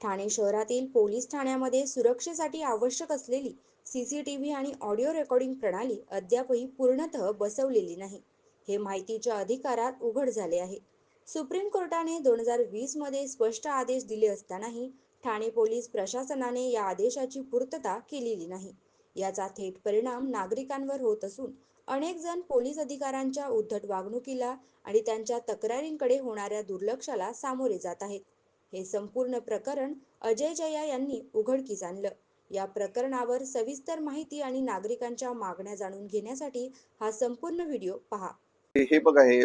ठाणे शहरातील पोलीस ठाण्यामध्ये सुरक्षेसाठी आवश्यक असलेली सीसीटीव्ही आणि ऑडिओ रेकॉर्डिंग प्रणाली अद्यापही पूर्णतः बसवलेली नाही. हे माहितीच्या अधिकारात उघड झाले आहे. सुप्रीम कोर्टाने दोन हजार वीसमध्ये स्पष्ट आदेश दिले असतानाही ठाणे पोलीस प्रशासनाने या आदेशाची पूर्तता केलेली नाही. याचा थेट परिणाम नागरिकांवर होत असून अनेक जण पोलीस अधिकाऱ्यांच्या उद्धट वागणुकीला आणि त्यांच्या तक्रारींकडे होणाऱ्या दुर्लक्षाला सामोरे जात आहेत. हे संपूर्ण प्रकरण अजय जया यांनी उघडकीस आणलं. या प्रकरणावर सविस्तर माहिती आणि नागरिकांच्या मागण्या जाणून घेण्यासाठी हा संपूर्ण व्हिडिओ पहा. हे हे बघा हे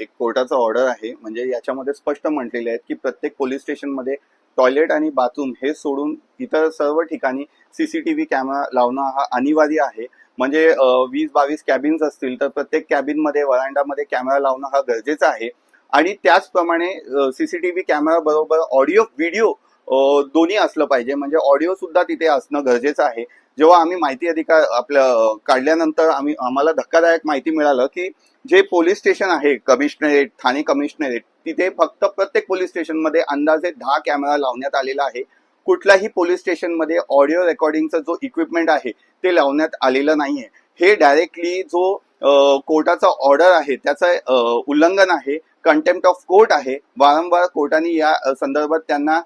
एक कोर्टाचा ऑर्डर आहे. म्हणजे याच्यामध्ये स्पष्ट म्हटलेले आहेत की प्रत्येक पोलीस स्टेशनमध्ये टॉयलेट आणि बाथरूम हे सोडून इतर सर्व ठिकाणी सीसीटीव्ही कॅमेरा लावणं हा अनिवार्य आहे. म्हणजे वीस बावीस कॅबिन्स असतील तर प्रत्येक कॅबिनमध्ये वरांडामध्ये कॅमेरा लावणं हा गरजेचा आहे. आणि त्याचप्रमाणे सीसीटीव्ही कॅमेरा बरोबर ऑडिओ व्हिडिओ दोन्ही असलं पाहिजे. म्हणजे ऑडिओ सुद्धा तिथे असणं गरजेचं आहे. जेव्हा आम्ही माहिती अधिकार आपल्या काढल्यानंतर आम्ही आम्हाला धक्कादायक माहिती मिळालं की जे पोलीस स्टेशन आहे कमिशनरेट ठाणे कमिशनरेट तिथे फक्त प्रत्येक पोलीस स्टेशनमध्ये अंदाजे दहा कॅमेरा लावण्यात आलेला आहे. कुठल्याही पोलीस स्टेशनमध्ये ऑडिओ रेकॉर्डिंगचा जो इक्विपमेंट आहे ते लावण्यात आलेलं नाहीये. हे डायरेक्टली जो कोर्टाचा ऑर्डर आहे त्याचं उल्लंघन आहे कंटेम्प्ट ऑफ कोर्ट आहे. वारंवार कोर्टाने या संदर्भात त्यांना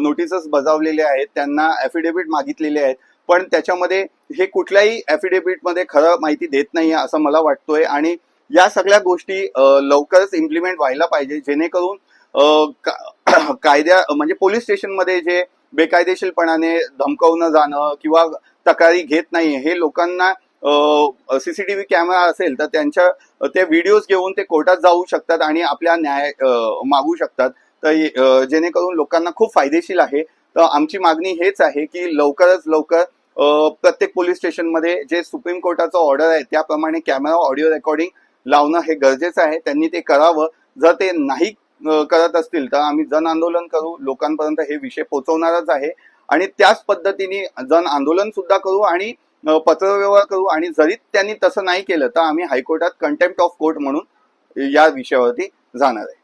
नोटीसेस बजावलेले आहेत. त्यांना ॲफिडेव्हिट मागितलेले आहेत. पण त्याच्यामध्ये हे कुठल्याही affidavit खरं माहिती देत नाही असं मला वाटतोय. आणि या सगळ्या गोष्टी लवकरच इम्प्लिमेंट व्हायला पाहिजे. जेणेकरून का- कायद्या म्हणजे पोलीस स्टेशनमध्ये जे बेकायदेशीरपणाने धमकवणं जाणं किंवा तक्रारी घेत नाही हे लोकांना सीसीटीव्ही कॅमेरा असेल तर त्यांच्या ते व्हिडिओज घेऊन ते कोर्टात जाऊ शकतात आणि आपल्या न्याय मागू शकतात. तर जेणेकरून लोकांना खूप फायदेशीर आहे. तर आमची मागणी हेच आहे की लवकरच लवकर प्रत्येक पोलीस स्टेशनमध्ये जे सुप्रीम कोर्टाचं ऑर्डर आहे त्याप्रमाणे कॅमेरा ऑडिओ रेकॉर्डिंग लावणं हे गरजेचं आहे. त्यांनी ते करावं. जर ते नाही करत असतील तर आम्ही जन आंदोलन करू. लोकांपर्यंत हे विषय पोहोचवणारच आहे. आणि त्याच पद्धतीने जन आंदोलन सुद्धा करू आणि पत्रव्यवहार करू आणि जरी त्यांनी तसं नाही केलं तर आम्ही हायकोर्टात कंटेम्प्ट ऑफ कोर्ट म्हणून या विषयावरती जाणार आहे.